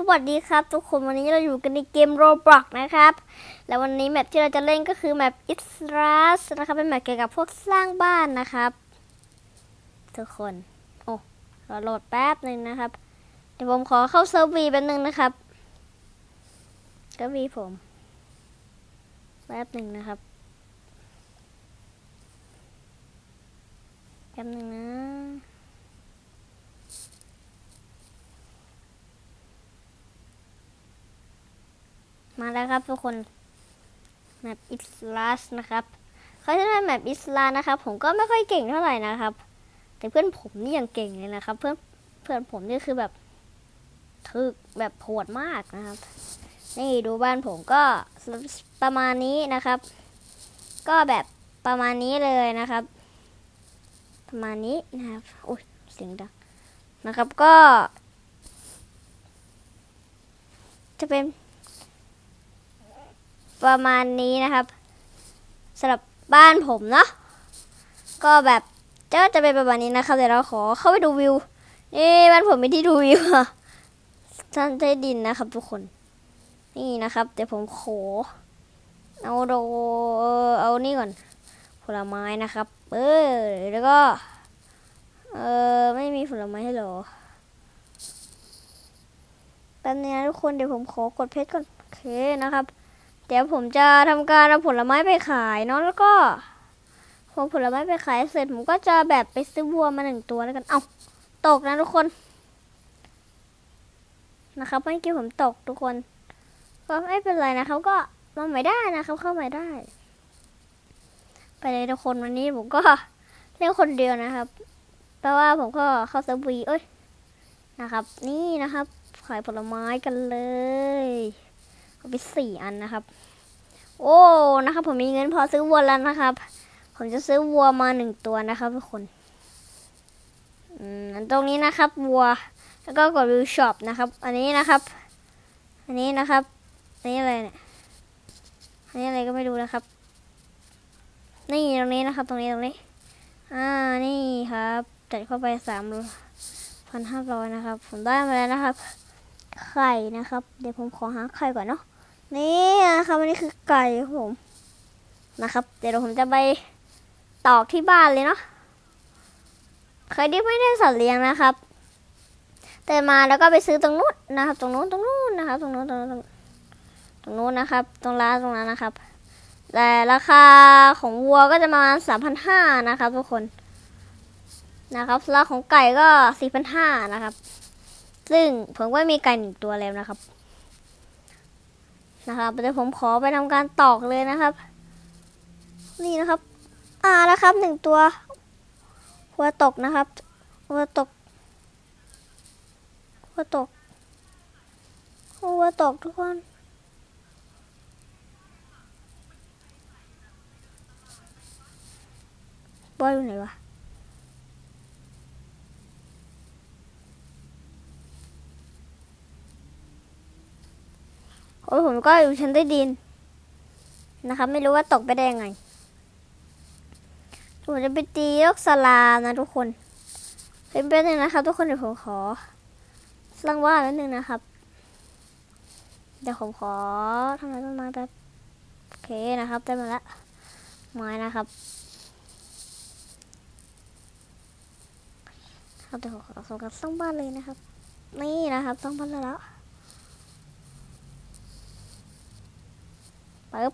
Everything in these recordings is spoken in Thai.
สวัสดีครับ ทุกคนวันนี้เราอยู่กันในเกม Roblox นะครับ แล้ววันนี้แมปที่เราจะเล่นก็คือแมป i s r a s นะครับ เป็นแมปเกี่ยวกับพวกสร้างบ้านนะครับ ทุกคน โอ้รอโหลดแป๊บหนึ่งนะครับ เดี๋ยวผมขอเข้าเซิร์ฟวีแป๊บหนึ่งนะครับเซิร์ฟวีผม แป๊บหนึ่งนะครับ แป๊บหนึ่งนะ มาแล้วครับทุกคนแมปอิสลาสนะครับเขาจะเป็นแมปอิสลานะครับ ผมก็ไม่ค่อยเก่งเท่าไหร่นะครับ แต่เพื่อนผมนี่ยังเก่งเลยนะครับ เพื่อนเพื่อนผมนี่คือแบบถึกแบบโหดมากนะครับ นี่ดูบ้านผมก็ประมาณนี้นะครับ ก็แบบประมาณนี้เลยนะครับ ประมาณนี้นะครับโอ้ยเสียงดังนะครับก็ จะเป็น ประมาณนี้นะครับสำหรับบ้านผมเนาะก็แบบจะจะเป็นประมาณนี้นะครับเดี๋ยวเราขอเข้าไปดูวิวนี่บ้านผมมีที่ดูวิวอะท่านใต้ดินนะครับ ทุกคน นี่นะครับเดี๋ยวผมขอเอาโดเอานี่ก่อนผลไม้นะครับ เออแล้วก็ เออไม่มีผลไม้ให้หรอแป๊บนึงนะทุกคนเดี๋ยวผมขอกดเพชรก่อนโอเคนะครับ เดี๋ยวผมจะทำการเอาผลไม้ไปขายเนาะแล้วก็พอผลไม้ไปขายเสร็จผมก็จะแบบไปซื้อวัวมาหนึ่งตัวแล้วกันเอาตกนะทุกคนนะครับเมื่อกี้ผมตกทุกคน ก็ไม่เป็นไรนะครับก็มาใหม่ได้นะครับเข้าใหม่ได้ ไปเลยทุกคนวันนี้ผมก็เล่นคนเดียวนะครับแปลว่าผมก็เข้าเซิร์วีเอ้ยนะครับ นี่นะครับ ขายผลไม้กันเลย เอาไปสี่อันนะครับ โอ้นะครับ ผมมีเงินพอซื้อวัวแล้วนะครับ ผมจะซื้อวัวมาหนึ่งตัวนะครับทุกคนอืมอันตรงนี้นะครับวัว แล้วก็กดวิวช็อปนะครับ อันนี้นะครับ อันนี้นะครับอันนี้อะไรเนี่ยอันนี้อะไรก็ไม่รู้นะครับ นี่ตรงนี้นะครับ ตรงนี้ตรงนี้ อ่านี่ครับจัดเข้าไปสามพันห้าร้อยนะครับ ผมได้มาแล้วนะครับ ไข่นะครับ เดี๋ยวผมขอหาไข่ก่อนเนาะ นี่นะครับอันนี้คือไก่ผมนะครับ เดี๋ยวผมจะไปตอกที่บ้านเลยเนาะใครที่ไม่ได้สัตว์เลี้ยงนะครับเดินมาแล้วก็ไปซื้อตรงนู้นนะครับ ตรงนู้นตรงนู้นนะครับ ตรงนู้นตรงนู้นตรงนู้นนะครับ ตรงร้านตรงนั้นนะครับ แต่ราคาของวัวก็จะประมาณสามพันห้านะครับทุกคนนะครับราคาของไก่ก็สี่พันห้านะครับ ซึ่งผมก็มีไก่หนึ่งตัวแล้วนะครับ นะครับเดี๋ยวผมขอไปทำการตอกเลยนะครับ นี่นะครับ อ่าแล้วครับหนึ่งตัว หัวตกนะครับ หัวตก หัวตก หัวตกทุกคนบอยอยู่ไหนวะ โอ้ยผมก็อยู่ชั้นใต้ดินนะครับ ไม่รู้ว่าตกไปได้ยังไงผมจะไปตีโลกสลานะทุกคนเป็นไปได้นะครับ ทุกคนเดี๋ยวผมขอสร้างว่านิดนึงนะครับ เดี๋ยวผมขอทำอะไรต้นไม้แป๊บโอเคนะครับได้มาแล้วไม้นะครับครับเดี๋ยวผมขอโฟกัสสร้างบ้านเลยนะครับ นี่นะครับสร้างบ้านแล้ว ปึ๊บ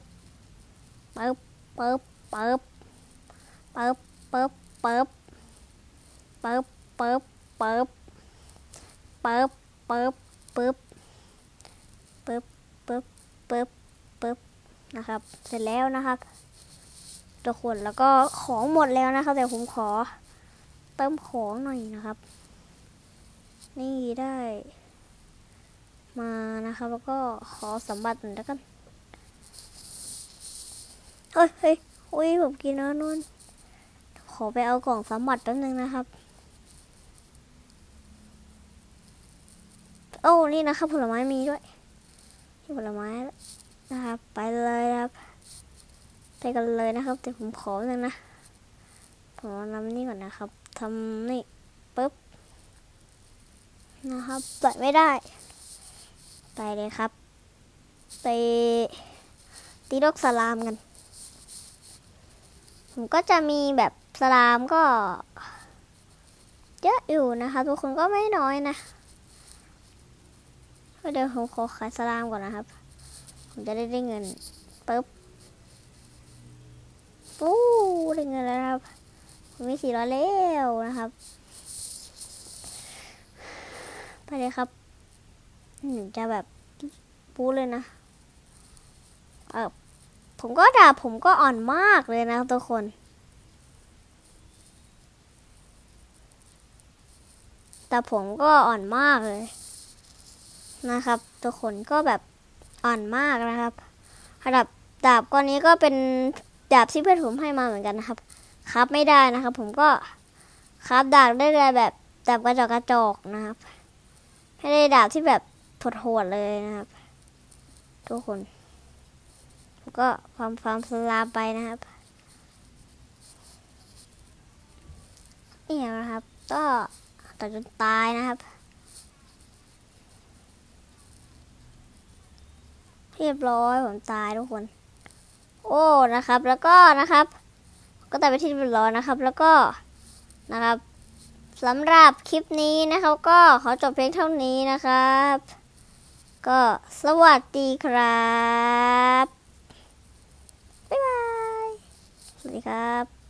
ปึ๊บปึ๊บปึ๊บปึ๊บปึ๊บปึ๊บปึ๊บปึ๊บปึ๊บปึ๊บปึ๊บปึ๊บปึ๊บปึ๊บปึ๊บปึ๊บนะครับ เสร็จแล้วนะครับทุกคนแล้วก็ของหมดแล้วนะครับ แต่ผมขอเติมของหน่อยนะครับ นี่ได้ มานะครับ แล้วก็ขอสมบัติหน่อยแล้วกัน เฮ้ยเฮ้ยอุ้ยผมกินแล้วนุ่น ขอไปเอากล่องสมบัติแป๊บนึงนะครับ โอ้ นี่นะครับ ผลไม้มีด้วยที่ผลไม้นะครับ ไปเลยครับ ไปกันเลยนะครับแต่ผมขอหนึ่งนะ ผมนำนี่ก่อนนะครับทำนี่ปุ๊บนะครับใส่ไม่ได้ ไปเลยครับ ไปตีโลกสลามกัน ผมก็จะมีแบบสลามก็ เยอะอยู่นะคะทุกคนก็ไม่น้อยนะเดี๋ยวผมขอขายสลามก่อนนะครับ ผมจะได้ได้เงินปึ๊บปู้ได้เงินแล้วครับผมมีสี่ร้อยแล้วนะครับ ไปเลยครับหนูจะแบบปูเลยนะ เออ ผมก็ด่าผมก็อ่อนมากเลยนะทุกคนแต่ผมก็อ่อนมากเลย นะครับ ทุกคนก็แบบอ่อนมากนะครับระดับดาบก้อนนี้ก็เป็นดาบที่เพื่อนผมให้มาเหมือนกันนะครับครับไม่ได้นะครับ ผมก็ครับดาบได้เลยแบบดาบกระจอกกระจอกนะครับไม่ได้ดาบที่แบบโหดๆเลยนะครับ ทุกคน ก็ความความสลามไปนะครับนี่นะครับ ก็ต่อจนตายนะครับ เรียบร้อยผมตายทุกคน โอ้นะครับ แล้วก็นะครับ ก็ตายไปที่เรียบร้อยนะครับ แล้วก็นะครับสำหรับคลิปนี้นะครับก็ขอจบเพียงเท่านี้นะครับ ก็สวัสดีครับ บ๊ายบาย สวัสดีครับ